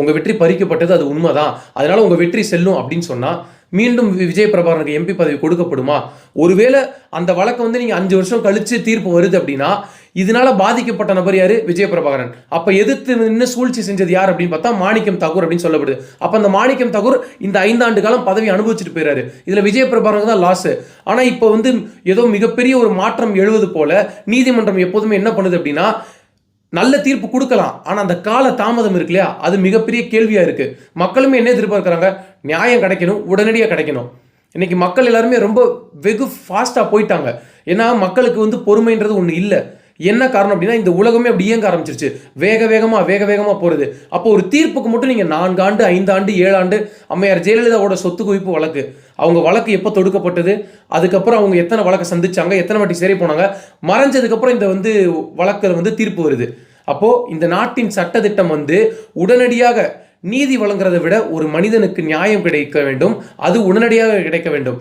உங்க வெற்றி பறிக்கப்பட்டது அது உண்மைதான். அதனால உங்க வெற்றி செல்லும் அப்படின்னு சொன்னா மீண்டும் விஜய் பிரபாகரனுக்கு எம்பி பதவி கொடுக்கப்படுமா? ஒருவேளை அந்த வழக்கு வந்து நீங்க அஞ்சு வருஷம் கழிச்சு தீர்ப்பு வருது அப்படின்னா இதனால பாதிக்கப்பட்ட நபர் யாரு? விஜய் பிரபாகரன். அப்ப எதிர்த்து நின்று சூழ்ச்சி செஞ்சது யார் அப்படின்னு பார்த்தா மாணிக்கம் தகூர் அப்படின்னு சொல்லப்படுது. அப்ப அந்த மாணிக்கம் தகூர் இந்த ஐந்தாண்டு காலம் பதவி அனுபவிச்சுட்டு போயிறாரு. இதுல விஜய் பிரபாகரனுக்கு தான் லாஸ் ஆனா இப்போ வந்து ஏதோ மிகப்பெரிய ஒரு மாற்றம் எழுவது போல நீதிமன்றம் எப்போதுமே என்ன பண்ணுது அப்படின்னா நல்ல தீர்ப்பு கொடுக்கலாம். ஆனால் அந்த கால தாமதம் இருக்கு இல்லையா? அது மிகப்பெரிய கேள்வியாக இருக்குது மக்களுமே என்ன எதிர்பார்க்குறாங்க? நியாயம் கிடைக்கணும் உடனடியாக கிடைக்கணும். இன்றைக்கி மக்கள் எல்லாருமே ரொம்ப வெகு ஃபாஸ்ட்டாக போயிட்டாங்க. ஏன்னா மக்களுக்கு வந்து பொறுமைன்றது ஒன்று இல்லை. என்ன காரணம் அப்படின்னா இந்த உலகமே அப்படி இயங்க ஆரம்பிச்சிருச்சு. வேக வேகமாக வேக வேகமாக போகிறது அப்போ ஒரு தீர்ப்புக்கு மட்டும் நீங்கள் நான்கு ஆண்டு ஐந்து ஆண்டு ஏழு ஆண்டு அம்மையார் ஜெயலலிதாவோட சொத்து குவிப்பு வழக்கு. அவங்க வழக்கு எப்போ தொடுக்கப்பட்டது? அதுக்கப்புறம் அவங்க எத்தனை வழக்கை சந்திச்சாங்க? எத்தனை வாட்டி சேரி போனாங்க? மறைஞ்சதுக்கப்புறம் இந்த வந்து வழக்கில் வந்து தீர்ப்பு வருது. அப்போது இந்த நாட்டின் சட்டத்திட்டம் வந்து உடனடியாக நீதி வழங்குறதை விட ஒரு மனிதனுக்கு நியாயம் கிடைக்க வேண்டும். அது உடனடியாக கிடைக்க வேண்டும்.